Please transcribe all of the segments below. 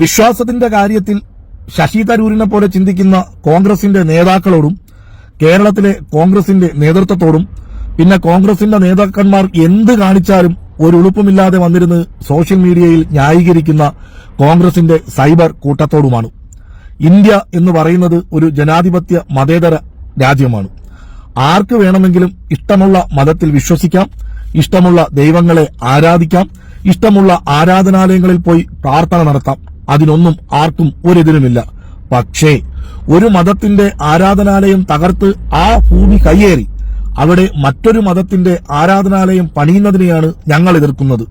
വിശ്വാസത്തിന്റെ കാര്യത്തിൽ ശശി തരൂരിനെ പോലെ ചിന്തിക്കുന്ന കോൺഗ്രസിന്റെ നേതാക്കളോടും കേരളത്തിലെ കോൺഗ്രസിന്റെ നേതൃത്വത്തോടും പിന്നെ കോൺഗ്രസിന്റെ നേതാക്കന്മാർ എന്ത് കാണിച്ചാലും ഒരു ഉളുപ്പുമില്ലാതെ വന്നിരുന്ന് സോഷ്യൽ മീഡിയയിൽ ന്യായീകരിക്കുന്ന കോൺഗ്രസിന്റെ സൈബർ കൂട്ടത്തോടുമാണ്. ഇന്ത്യ എന്ന് പറയുന്നത് ഒരു ജനാധിപത്യ മതേതര രാജ്യമാണ്. ആർക്ക് വേണമെങ്കിലും ഇഷ്ടമുള്ള മതത്തിൽ വിശ്വസിക്കാം ഇഷ്ടമുള്ള ദൈവങ്ങളെ ആരാധിക്കാം ഇഷ്ടമുള്ള ആരാധനാലയങ്ങളിൽ പോയി പ്രാർത്ഥന നടത്താം. അതിനൊന്നും ആർക്കും ഒരെതിരുമില്ല പക്ഷേ ഒരു മതത്തിന്റെ ആരാധനാലയം തകർത്ത് ആ ഭൂമി കയ്യേറി. അവിടെ മറ്റൊരു മതത്തിന്റെ ആരാധനാലയം പണിയുന്നതിനെയാണ് ഞങ്ങൾ എതിർക്കുന്നത്.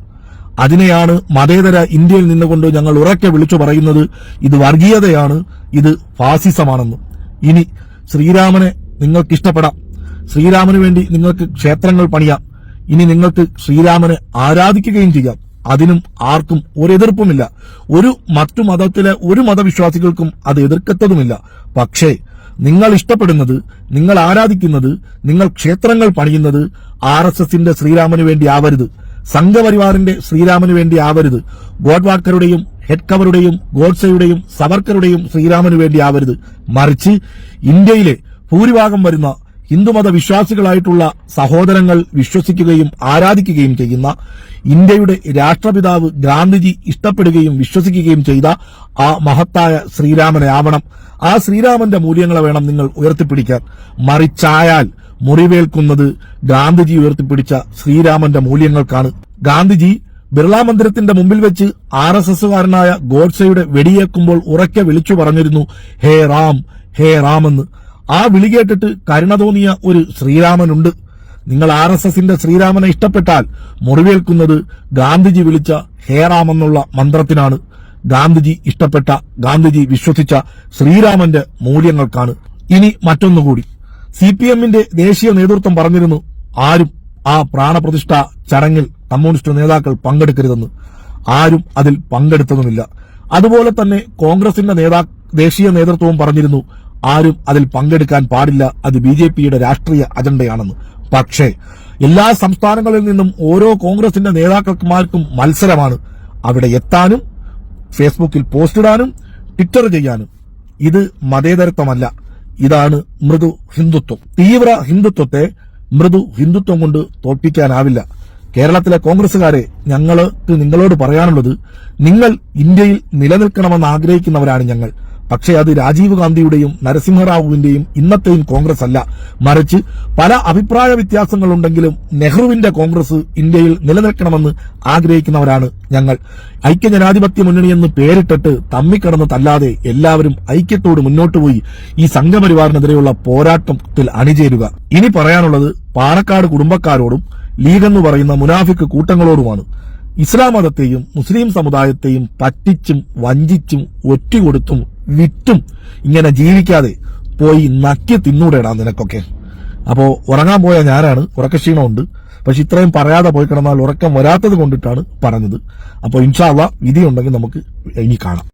അതിനെയാണ് മതേതര ഇന്ത്യയിൽ നിന്നുകൊണ്ട് ഞങ്ങൾ ഉറക്കെ വിളിച്ചു പറയുന്നത്. ഇത് വർഗീയതയാണ്. ഇത് ഫാസിസമാണെന്ന്. ഇനി ശ്രീരാമനെ നിങ്ങൾക്ക് ഇഷ്ടപ്പെടാം. ശ്രീരാമന് വേണ്ടി നിങ്ങൾക്ക് ക്ഷേത്രങ്ങൾ പണിയാം. ഇനി നിങ്ങൾക്ക് ശ്രീരാമനെ ആരാധിക്കുകയും ചെയ്യാം. അതിനും ആർക്കും ഒരു എതിർപ്പുമില്ല ഒരു മറ്റു മതത്തിലെ ഒരു മതവിശ്വാസികൾക്കും അത് എതിർക്കത്തതുമില്ല. പക്ഷേ നിങ്ങൾ ഇഷ്ടപ്പെടുന്നത് നിങ്ങൾ ആരാധിക്കുന്നത് നിങ്ങൾ ക്ഷേത്രങ്ങൾ പണിയുന്നത് ആർ എസ് എസിന്റെ ശ്രീരാമന് വേണ്ടി ആവരുത്. സംഘപരിവാറിന്റെ ശ്രീരാമന് വേണ്ടി ആവരുത്. ഗോഡ്വാക്കറുടെയും ഹെഡ്കവറുടെയും ഗോഡ്സയുടെയും സവർക്കറുടെയും ശ്രീരാമന് വേണ്ടി ആവരുത്. മറിച്ച് ഇന്ത്യയിലെ ഭൂരിഭാഗം വരുന്ന ഹിന്ദുമത വിശ്വാസികളായിട്ടുള്ള സഹോദരങ്ങൾ വിശ്വസിക്കുകയും ആരാധിക്കുകയും ചെയ്യുന്ന ഇന്ത്യയുടെ രാഷ്ട്രപിതാവ് ഗാന്ധിജി ഇഷ്ടപ്പെടുകയും വിശ്വസിക്കുകയും ചെയ്ത ആ മഹത്തായ ശ്രീരാമനെ ആവണം. ആ ശ്രീരാമന്റെ മൂല്യങ്ങളെ വേണം നിങ്ങൾ ഉയർത്തിപ്പിടിക്കാൻ. മറിച്ചായാൽ മുറിവേൽക്കുന്നത് ഗാന്ധിജി ഉയർത്തിപ്പിടിച്ച ശ്രീരാമന്റെ മൂല്യങ്ങൾക്കാണ്. ഗാന്ധിജി ബിർളാ മന്ദിരത്തിന്റെ മുമ്പിൽ വെച്ച് ആർ എസ് എസുകാരനായ ഗോഡ്സെയുടെ വെടിയേക്കുമ്പോൾ ഉറക്കെ വിളിച്ചു പറഞ്ഞിരുന്നു ഹേ റാം ഹേ റാം എന്ന് ആ വിളി കേട്ടിട്ട് കരുണ തോന്നിയ ഒരു ശ്രീരാമനുണ്ട്. നിങ്ങൾ ആർ എസ് എസിന്റെ ശ്രീരാമനെ ഇഷ്ടപ്പെട്ടാൽ മുറിവേൽക്കുന്നത് ഗാന്ധിജി വിളിച്ച ഹേറാമെന്നുള്ള മന്ത്രത്തിനാണ്. ഗാന്ധിജി ഇഷ്ടപ്പെട്ട ഗാന്ധിജി വിശ്വസിച്ച ശ്രീരാമന്റെ മൂല്യങ്ങൾക്കാണ്. ഇനി മറ്റൊന്നുകൂടി. സി പി എമ്മിന്റെ ദേശീയ നേതൃത്വം പറഞ്ഞിരുന്നു ആരും ആ പ്രാണപ്രതിഷ്ഠ ചടങ്ങിൽ കമ്മ്യൂണിസ്റ്റ് നേതാക്കൾ പങ്കെടുക്കരുതെന്ന്. ആരും അതിൽ പങ്കെടുത്തതുമില്ല. അതുപോലെ തന്നെ കോൺഗ്രസിന്റെ നേതാ ദേശീയ നേതൃത്വവും പറഞ്ഞിരുന്നു ആരും അതിൽ പങ്കെടുക്കാൻ പാടില്ല. അത് ബി ജെ പിയുടെ രാഷ്ട്രീയ അജണ്ടയാണെന്ന്. പക്ഷേ എല്ലാ സംസ്ഥാനങ്ങളിൽ നിന്നും ഓരോ കോൺഗ്രസിന്റെ നേതാക്കന്മാർക്കും മത്സരമാണ്. അവിടെ എത്താനും ഫേസ്ബുക്കിൽ പോസ്റ്റ് ഇടാനും ട്വിറ്റർ ചെയ്യാനും. ഇത് മതേതരത്വമല്ല. ഇതാണ് മൃദു ഹിന്ദുത്വം. തീവ്ര ഹിന്ദുത്വത്തെ മൃദു ഹിന്ദുത്വം കൊണ്ട് തോൽപ്പിക്കാനാവില്ല. കേരളത്തിലെ കോൺഗ്രസുകാരെ ഞങ്ങൾക്ക് നിങ്ങളോട് പറയാനുള്ളത് നിങ്ങൾ ഇന്ത്യയിൽ നിലനിൽക്കണമെന്ന് ആഗ്രഹിക്കുന്നവരാണ് ഞങ്ങൾ. പക്ഷേ അത് രാജീവ് ഗാന്ധിയുടെയും നരസിംഹറാവുവിന്റെയും ഇന്നത്തെയും കോൺഗ്രസ് അല്ല. മറിച്ച് പല അഭിപ്രായ വ്യത്യാസങ്ങളുണ്ടെങ്കിലും നെഹ്റുവിന്റെ കോൺഗ്രസ് ഇന്ത്യയിൽ നിലനിൽക്കണമെന്ന് ആഗ്രഹിക്കുന്നവരാണ് ഞങ്ങൾ. ഐക്യജനാധിപത്യ മുന്നണി എന്ന് പേരിട്ടിട്ട് തമ്മിക്കടന്ന് തല്ലാതെ എല്ലാവരും ഐക്യത്തോട് മുന്നോട്ട് പോയി ഈ സംഘപരിവാറിനെതിരെയുള്ള പോരാട്ടത്തിൽ അണിചേരുക. ഇനി പറയാനുള്ളത് പാണക്കാട് കുടുംബക്കാരോടും ലീഗ് എന്ന് പറയുന്ന മുനാഫിക്ക് കൂട്ടങ്ങളോടുമാണ്. ഇസ്ലാം മതത്തെയും മുസ്ലിം സമുദായത്തെയും പറ്റിച്ചും വഞ്ചിച്ചും ഒറ്റുകൊടുത്തും വിറ്റും ഇങ്ങനെ ജീവിക്കാതെ പോയി നക്കി തിന്നൂടെടാ നിനക്കൊക്കെ. അപ്പോ ഉറങ്ങാൻ പോയ ഞാനാണ്. ഉറക്കക്ഷീണമുണ്ട് പക്ഷെ ഇത്രയും പറയാതെ പോയി കിടന്നാൽ ഉറക്കം വരാത്തത് കൊണ്ടിട്ടാണ് പറഞ്ഞത്. അപ്പോൾ ഇൻഷാള്ള വിധിയുണ്ടെങ്കിൽ നമുക്ക് ഇനി കാണാം.